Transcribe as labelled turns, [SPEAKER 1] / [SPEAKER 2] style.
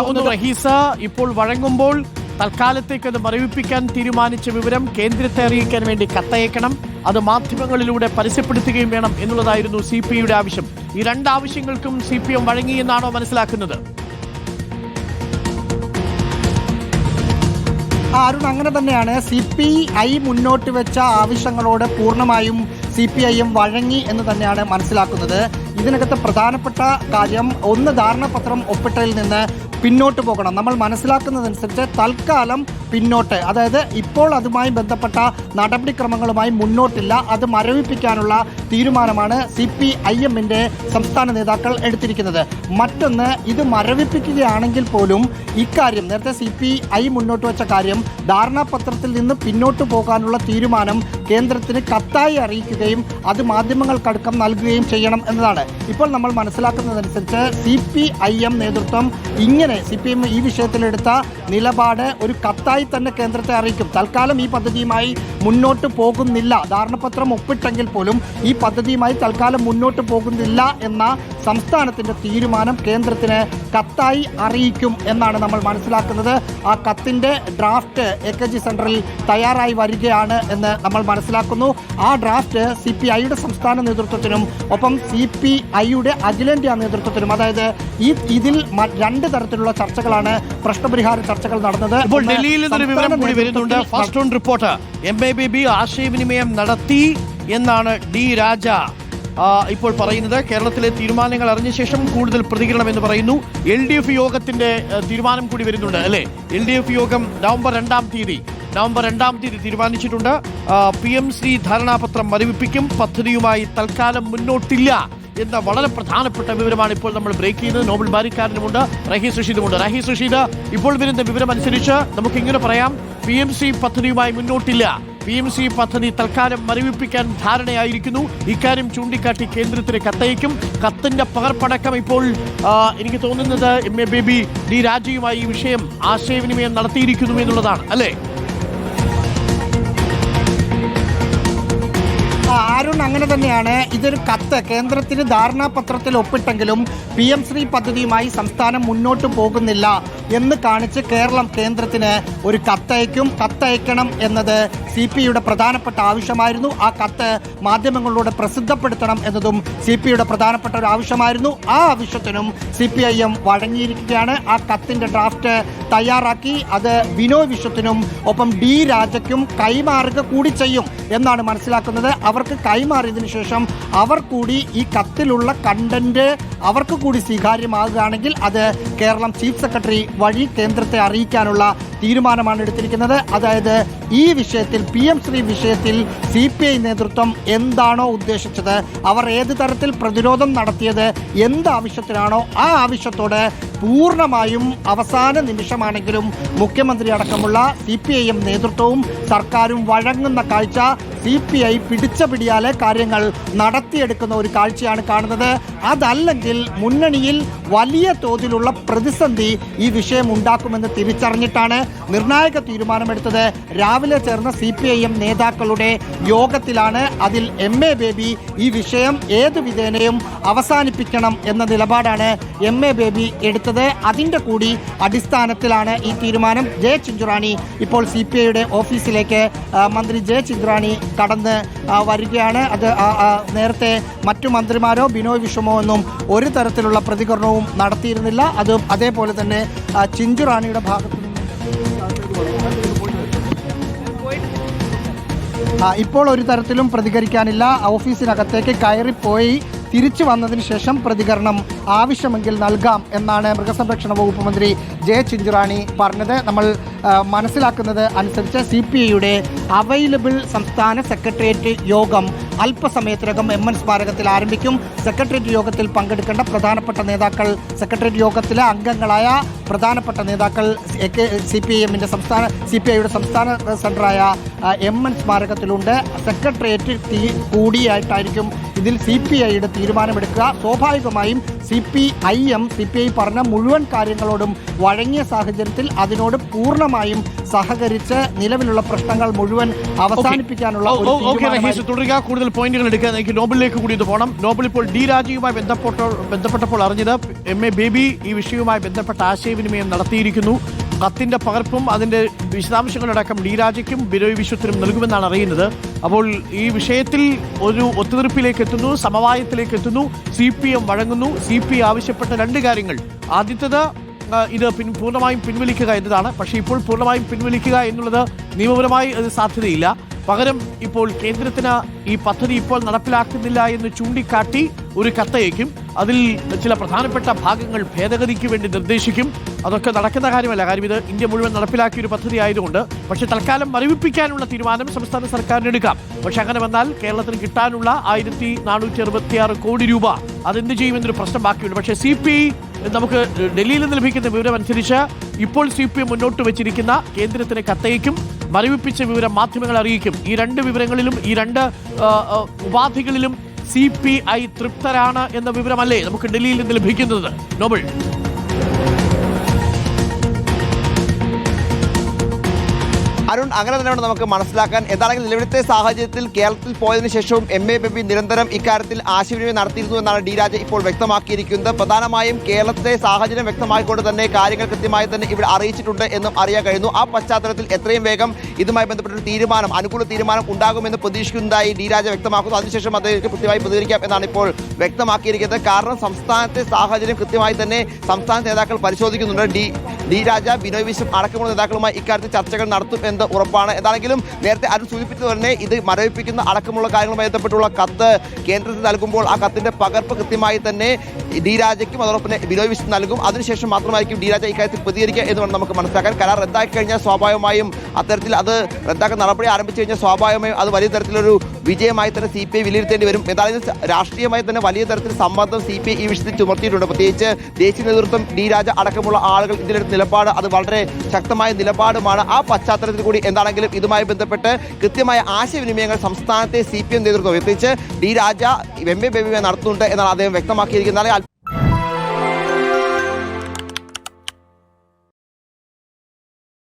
[SPEAKER 1] ഒന്ന് റഹീസ ഇപ്പോൾ വഴങ്ങുമ്പോൾ തൽക്കാലത്തേക്ക് അത് മരവിപ്പിക്കാൻ തീരുമാനിച്ച വിവരം കേന്ദ്രത്തെ അറിയിക്കാൻ വേണ്ടി കത്തയക്കണം. അത് മാധ്യമങ്ങളിലൂടെ പരസ്യപ്പെടുത്തുകയും വേണം എന്നുള്ളതായിരുന്നു സി പി ഐയുടെ ആവശ്യം. ഈ രണ്ട് ആവശ്യങ്ങൾക്കും സി പി എം വഴങ്ങിയെന്നാണോ മനസ്സിലാക്കുന്നത്?
[SPEAKER 2] അരുൺ അങ്ങനെ തന്നെയാണ് സി പി ഐ മുന്നോട്ട് വെച്ച ആവശ്യങ്ങളോട് പൂർണമായും സി പി ഐ എം വഴങ്ങി എന്ന് തന്നെയാണ് മനസ്സിലാക്കുന്നത്. ഇതിനകത്ത് പ്രധാനപ്പെട്ട കാര്യം ഒന്ന് ധാരണാപത്രം ഒപ്പിട്ടതിൽ നിന്ന് പിന്നോട്ട് പോകണം. നമ്മൾ മനസ്സിലാക്കുന്നതനുസരിച്ച് തൽക്കാലം പിന്നോട്ട്. അതായത് ഇപ്പോൾ അതുമായി ബന്ധപ്പെട്ട നടപടിക്രമങ്ങളുമായി മുന്നോട്ടില്ല. അത് മരവിപ്പിക്കാനുള്ള തീരുമാനമാണ് സി പി ഐ എമ്മിന്റെ സംസ്ഥാന നേതാക്കൾ എടുത്തിരിക്കുന്നത്. മറ്റൊന്ന് ഇത് മരവിപ്പിക്കുകയാണെങ്കിൽ പോലും ഇക്കാര്യം നേരത്തെ സി പി ഐ മുന്നോട്ട് വെച്ച കാര്യം ധാരണാപത്രത്തിൽ നിന്ന് പിന്നോട്ട് പോകാനുള്ള തീരുമാനം കേന്ദ്രത്തിന് കത്തായി അറിയിക്കുകയും അത് മാധ്യമങ്ങൾക്കടക്കം നൽകുകയും ചെയ്യണം എന്നതാണ്. ഇപ്പോൾ നമ്മൾ മനസ്സിലാക്കുന്നതനുസരിച്ച് സി പി ഐ എം നേതൃത്വം ഇങ്ങനെ സി പി എം ഈ വിഷയത്തിലെടുത്ത നിലപാട് ഒരു കത്തായി തന്നെ കേന്ദ്രത്തെ അറിയിക്കും. തൽക്കാലം ഈ പദ്ധതിയുമായി മുന്നോട്ട് പോകുന്നില്ല. ധാരണപത്രം ഒപ്പിട്ടെങ്കിൽ പോലും ഈ പദ്ധതിയുമായി തൽക്കാലം മുന്നോട്ട് പോകുന്നില്ല എന്ന സംസ്ഥാനത്തിന്റെ തീരുമാനം കേന്ദ്രത്തിന് കത്തായി അറിയിക്കും എന്നാണ് നമ്മൾ മനസ്സിലാക്കുന്നത്. ആ കത്തിന്റെ ഡ്രാഫ്റ്റ് എ കെ ജി സെന്ററിൽ തയ്യാറായി വരികയാണ് എന്ന് നമ്മൾ മനസ്സിലാക്കുന്നു. ആ ഡ്രാഫ്റ്റ് സി പി ഐയുടെ സംസ്ഥാന നേതൃത്വത്തിനും ഒപ്പം സി പി ഐയുടെ അഖിലേന്ത്യാ നേതൃത്വത്തിനും അതായത് ഈ ഇതിൽ രണ്ട് തരത്തിലുള്ള ചർച്ചകളാണ് പ്രശ്നപരിഹാര ചർച്ചകൾ നടന്നത്.
[SPEAKER 1] ഇപ്പോൾ
[SPEAKER 2] ഒന്ന്
[SPEAKER 1] ഡൽഹിയിൽ നിന്നൊരു വിവരം കൂടി വരുന്നുണ്ട്. First on report. M A Baby ആശയവിനിമയം നടത്തി എന്നാണ് ഡി രാജ. ഇപ്പോൾ പറയുന്നത് കേരളത്തിലെ തീരുമാനങ്ങൾ അറിഞ്ഞ ശേഷം കൂടുതൽ പ്രതികരണം എന്ന് പറയുന്നു. എൽ ഡി എഫ് യോഗത്തിന്റെ തീരുമാനം കൂടി വരുന്നുണ്ട് അല്ലെ? എൽ ഡി എഫ് യോഗം നവംബർ രണ്ടാം തീയതി നവംബർ രണ്ടാം തീയതി തീരുമാനിച്ചിട്ടുണ്ട്. പി എം സി ധാരണാപത്രം മരവിപ്പിക്കും പദ്ധതിയുമായി തൽക്കാലം മുന്നോട്ടില്ല എന്ന വളരെ പ്രധാനപ്പെട്ട വിവരമാണ് ഇപ്പോൾ നമ്മൾ ബ്രേക്ക് ചെയ്യുന്നത്. നോബൽ ബാരിക്കാരനുമുണ്ട് റഹീസ് റഷീദുമുണ്ട് റഹീസ് റഷീദ് ഇപ്പോൾ വരുന്ന വിവരം അനുസരിച്ച് നമുക്ക് ഇങ്ങനെ പറയാം പി എം സി പദ്ധതിയുമായി മുന്നോട്ടില്ല. പി എം സി പദ്ധതി തൽക്കാലം മരവിപ്പിക്കാൻ ധാരണയായിരിക്കുന്നു. ഇക്കാര്യം ചൂണ്ടിക്കാട്ടി കേന്ദ്രത്തിന് കത്തയക്കും. കത്തിന്റെ പകർപ്പടക്കം ഇപ്പോൾ എനിക്ക് തോന്നുന്നത് എം എ ബേബി ഡി രാജയുമായി ഈ വിഷയം ആശയവിനിമയം നടത്തിയിരിക്കുന്നു എന്നുള്ളതാണ് അല്ലേ?
[SPEAKER 2] അരുൺ അങ്ങനെ തന്നെയാണ്. ഇതൊരു കത്ത്. കേന്ദ്രത്തിന് ധാരണാപത്രത്തിൽ ഒപ്പിട്ടെങ്കിലും പി എം ശ്രീ പദ്ധതിയുമായി സംസ്ഥാനം മുന്നോട്ട് പോകുന്നില്ല എന്ന് കാണിച്ച് കേരളം കേന്ദ്രത്തിന് ഒരു കത്തയക്കും കത്തയക്കണം എന്നത് സി പി പ്രധാനപ്പെട്ട ആവശ്യമായിരുന്നു. ആ കത്ത് മാധ്യമങ്ങളിലൂടെ പ്രസിദ്ധപ്പെടുത്തണം എന്നതും സി പി പ്രധാനപ്പെട്ട ഒരു ആവശ്യമായിരുന്നു. ആ ആവശ്യത്തിനും സി പി ഐ എം വഴങ്ങിയിരിക്കുകയാണ്. ആ കത്തിന്റെ ഡ്രാഫ്റ്റ് തയ്യാറാക്കി. അത് ബിനോയ് വിശ്വത്തിനും ഒപ്പം ഡി രാജയ്ക്കും കൈമാറുക കൂടി ചെയ്യും. എന്നാണ് മനസ്സിലാക്കുന്നത്. അവർക്ക് കൈമാറിയതിനു ശേഷം അവർ കൂടി ഈ കത്തിലുള്ള കണ്ടന്റ് അവർക്ക് കൂടി സ്വീകാര്യമാകുകയാണെങ്കിൽ അത് കേരളം ചീഫ് സെക്രട്ടറി വഴി കേന്ദ്രത്തെ അറിയിക്കാനുള്ള തീരുമാനമാണ് എടുത്തിരിക്കുന്നത്. അതായത് ഈ വിഷയത്തിൽ പി എം ശ്രീ വിഷയത്തിൽ സി പി ഐ നേതൃത്വം എന്താണോ ഉദ്ദേശിച്ചത് അവർ ഏത് തരത്തിൽ പ്രതിരോധം നടത്തിയത് എന്ത് ആവശ്യത്തിനാണോ ആ ആവശ്യത്തോട് പൂർണമായും അവസാന നിമിഷമാണെങ്കിലും മുഖ്യമന്ത്രി അടക്കമുള്ള സി പി ഐ എം നേതൃത്വവും സർക്കാരും വഴങ്ങുന്ന കാഴ്ച സി പി ഐ പിടിച്ച പിടിയാലെ കാര്യങ്ങൾ നടത്തിയെടുക്കുന്ന ഒരു കാഴ്ചയാണ് കാണുന്നത്. അതല്ലെങ്കിൽ മുന്നണിയിൽ വലിയ തോതിലുള്ള പ്രതിസന്ധി ഈ വിഷയം ഉണ്ടാക്കുമെന്ന് തിരിച്ചറിഞ്ഞിട്ടാണ് നിർണായക തീരുമാനമെടുത്തത് രാവിലെ ചേർന്ന സി പി ഐ എം നേതാക്കളുടെ യോഗത്തിലാണ്. അതിൽ എം എ ബേബി ഈ വിഷയം ഏത് വിധേനയും അവസാനിപ്പിക്കണം എന്ന നിലപാടാണ് എം എ ബേബി എടുത്തത്. അതിന്റെ കൂടി അടിസ്ഥാനത്തിലാണ് ഈ തീരുമാനം. ജെ ചിഞ്ചുറാണി ഇപ്പോൾ സി പി ഐയുടെ ഓഫീസിലേക്ക് മന്ത്രി ജെ ചിഞ്ചുറാണി കടന്ന് വരികയാണ്. അത് നേരത്തെ മറ്റു മന്ത്രിമാരോ ബിനോയ് വിശ്വമോ ഒന്നും ഒരു തരത്തിലുള്ള പ്രതികരണവും നടത്തിയിരുന്നില്ല. അതും അതേപോലെ തന്നെ ചിഞ്ചുറാണിയുടെ ഭാഗത്തു ഇപ്പോൾ ഒരു തരത്തിലും പ്രതികരിക്കാനില്ല. ഓഫീസിനകത്തേക്ക് കയറിപ്പോയി. തിരിച്ചു വന്നതിന് ശേഷം പ്രതികരണം ആവശ്യമെങ്കിൽ നൽകാം എന്നാണ് മൃഗസംരക്ഷണ വകുപ്പ് മന്ത്രി ജെ ചിഞ്ചുറാണി പറഞ്ഞത്. നമ്മൾ മനസ്സിലാക്കുന്നത് അനുസരിച്ച് സി പി ഐയുടെ അവൈലബിൾ സംസ്ഥാന സെക്രട്ടേറിയറ്റ് യോഗം അല്പസമയത്തിനകം എം എൻ സ്മാരകത്തിൽ ആരംഭിക്കും. സെക്രട്ടേറിയറ്റ് യോഗത്തിൽ പങ്കെടുക്കേണ്ട പ്രധാനപ്പെട്ട നേതാക്കൾ സെക്രട്ടേറിയറ്റ് യോഗത്തിലെ അംഗങ്ങളായ പ്രധാനപ്പെട്ട നേതാക്കൾ സി പി എമ്മിന്റെ സംസ്ഥാന സി പി ഐയുടെ സംസ്ഥാന സെന്ററായ എം എൻ സ്മാരകത്തിലുണ്ട്. സെക്രട്ടേറിയറ്റ് കൂടിയായിട്ടായിരിക്കും ഇതിൽ സി പി ഐയുടെ തീരുമാനമെടുക്കുക. സ്വാഭാവികമായും C P I M C P I പറഞ്ഞ മുഴുവൻ കാര്യങ്ങളോടും വഴങ്ങിയ സാഹചര്യത്തിൽ അതിനോട് പൂർണമായും സഹകരിച്ച് നിലവിലുള്ള പ്രശ്നങ്ങൾ മുഴുവൻ അവസാനിപ്പിക്കാനുള്ള
[SPEAKER 1] തുടരുക. കൂടുതൽ പോയിന്റുകൾ എടുക്കുക എനിക്ക് നോബലിലേക്ക് കൂടി ഇത് പോകണം നോബൽ ഇപ്പോൾ ഡി രാജയുമായി ബന്ധപ്പെട്ട ബന്ധപ്പെട്ടപ്പോൾ അറിഞ്ഞത് എം എ ബേബി ഈ വിഷയവുമായി ബന്ധപ്പെട്ട ആശയവിനിമയം നടത്തിയിരിക്കുന്നു. കത്തിന്റെ പകർപ്പും അതിന്റെ വിശദാംശങ്ങളടക്കം ഡി രാജയ്ക്കും ബിരോയ് വിശ്വത്തിനും നൽകുമെന്നാണ് അറിയുന്നത്. അപ്പോൾ ഈ വിഷയത്തിൽ ഒരു ഒത്തുതീർപ്പിലേക്ക് എത്തുന്നു സമവായത്തിലേക്ക് എത്തുന്നു സി പി എം വഴങ്ങുന്നു. സി പി ആവശ്യപ്പെട്ട രണ്ട് കാര്യങ്ങൾ. ആദ്യത്തേത് ഇത് പിൻ പൂർണമായും പിൻവലിക്കുക എന്നതാണ്. പക്ഷേ ഇപ്പോൾ പൂർണമായും പിൻവലിക്കുക എന്നുള്ളത് നിയമപരമായി അത് സാധ്യതയില്ല. പകരം ഇപ്പോൾ കേന്ദ്രത്തിന് ഈ പദ്ധതി ഇപ്പോൾ നടപ്പിലാക്കുന്നില്ല എന്ന് ചൂണ്ടിക്കാട്ടി ഒരു കത്തയക്കും അതിൽ ചില പ്രധാനപ്പെട്ട ഭാഗങ്ങൾ ഭേദഗതിക്ക് വേണ്ടി നിർദ്ദേശിക്കും. അതൊക്കെ നടക്കുന്ന കാര്യമല്ല. കാര്യം ഇത് ഇന്ത്യ മുഴുവൻ നടപ്പിലാക്കിയ ഒരു പദ്ധതി ആയതുകൊണ്ട്. പക്ഷെ തൽക്കാലം മരവിപ്പിക്കാനുള്ള തീരുമാനം സംസ്ഥാന സർക്കാരിന് എടുക്കാം. പക്ഷെ അങ്ങനെ വന്നാൽ കേരളത്തിന് കിട്ടാനുള്ള ആയിരത്തി നാനൂറ്റി അറുപത്തിയാറ് കോടി രൂപ അതെന്ത് ചെയ്യുമെന്നൊരു പ്രശ്നം ബാക്കിയുണ്ട്. പക്ഷേ സി പി നമുക്ക് ഡൽഹിയിൽ നിന്ന് ലഭിക്കുന്ന വിവരം അനുസരിച്ച് ഇപ്പോൾ സി പി എം മുന്നോട്ട് വെച്ചിരിക്കുന്ന കേന്ദ്രത്തിന് കത്തയക്കും. മരവിപ്പിച്ച വിവരം മാധ്യമങ്ങൾ അറിയിക്കും. ഈ രണ്ട് വിവരങ്ങളിലും ഈ രണ്ട് ഉപാധികളിലും സി പി ഐ തൃപ്തരാണ് എന്ന വിവരമല്ലേ നമുക്ക് ഡൽഹിയിൽ നിന്ന് ലഭിക്കുന്നത്? നോബിൾ.
[SPEAKER 3] അരുൺ അങ്ങനെ തന്നെ വേണം നമുക്ക് മനസ്സിലാക്കാൻ. എന്താണെങ്കിൽ നിലവിലത്തെ സാഹചര്യത്തിൽ കേരളത്തിൽ പോയതിനു ശേഷവും എം എ ബേബി നിരന്തരം ഇക്കാര്യത്തിൽ ആശയവിനിമയം നടത്തിയിരുന്നു എന്നാണ് ഡി രാജ ഇപ്പോൾ വ്യക്തമാക്കിയിരിക്കുന്നത്. പ്രധാനമായും കേരളത്തെ സാഹചര്യം വ്യക്തമാക്കിക്കൊണ്ട് തന്നെ കാര്യങ്ങൾ കൃത്യമായി തന്നെ ഇവിടെ അറിയിച്ചിട്ടുണ്ട് എന്നും അറിയാൻ കഴിയുന്നു. ആ പശ്ചാത്തലത്തിൽ എത്രയും വേഗം ഇതുമായി ബന്ധപ്പെട്ട തീരുമാനം അനുകൂല തീരുമാനം ഉണ്ടാകുമെന്ന് പ്രതീക്ഷിക്കുന്നതായി ഡി രാജ വ്യക്തമാക്കുന്നു. അതിനുശേഷം അദ്ദേഹത്തിന് കൃത്യമായി പ്രതികരിക്കാം എന്നാണ് ഇപ്പോൾ വ്യക്തമാക്കിയിരിക്കുന്നത്. കാരണം സംസ്ഥാനത്തെ സാഹചര്യം കൃത്യമായി തന്നെ സംസ്ഥാന നേതാക്കൾ പരിശോധിക്കുന്നുണ്ട്. ഡി ഡി രാജ ബിനോയ് വിശ്വം അടക്കമുള്ള നേതാക്കളുമായി ഇക്കാര്യത്തിൽ ചർച്ചകൾ നടത്തും ഉറപ്പാണ്? എന്താണെങ്കിലും നേരത്തെ അരുൺ സൂചിപ്പിച്ചത് തന്നെ ഇത് മരവിപ്പിക്കുന്ന അടക്കമുള്ള കാര്യങ്ങളുമായി ബന്ധപ്പെട്ടുള്ള കത്ത് കേന്ദ്രത്തിൽ നൽകുമ്പോൾ ആ കത്തിന്റെ പകർപ്പ് കൃത്യമായി തന്നെ ഡി രാജയ്ക്കും അതോടൊപ്പം ബിനോയ് വിശ്വം നൽകും. അതിനുശേഷം മാത്രമായിരിക്കും ഡി രാജ ഇക്കാര്യത്തിൽ പ്രതികരിക്കുക എന്ന് വേണം നമുക്ക് മനസ്സിലാക്കാൻ. കരാർ റദ്ദാക്കി കഴിഞ്ഞാൽ സ്വാഭാവികമായും അത്തരത്തിൽ അത് റദ്ദാക്കാൻ നടപടി ആരംഭിച്ചു കഴിഞ്ഞാൽ സ്വാഭാവികമായും അത് വലിയ തരത്തിലൊരു വിജയമായി തന്നെ സി പി ഐ വിലയിരുത്തേണ്ടി വരും. എന്തായാലും സ- രാഷ്ട്രീയമായി തന്നെ വലിയ തരത്തിൽ സമ്മർദ്ദം സി പി ഐ ഈ വിഷയത്തിൽ ചുമർത്തിയിട്ടുണ്ട് പ്രത്യേകിച്ച് ദേശീയ നേതൃത്വം ഡി രാജ അടക്കമുള്ള ആളുകൾ ഇതിലൊരു നിലപാട് അത് വളരെ ശക്തമായ നിലപാടുമാണ്. ആ പശ്ചാത്തലത്തിൽ കൂടി എന്താണെങ്കിലും ഇതുമായി ബന്ധപ്പെട്ട് കൃത്യമായ ആശയവിനിമയങ്ങൾ സംസ്ഥാനത്തെ സി പി എം നേതൃത്വം പ്രത്യേകിച്ച് ഡി രാജ എം എ ബേബിയെ നടത്തുന്നുണ്ട് എന്നാണ് അദ്ദേഹം വ്യക്തമാക്കിയിരിക്കുന്നത്.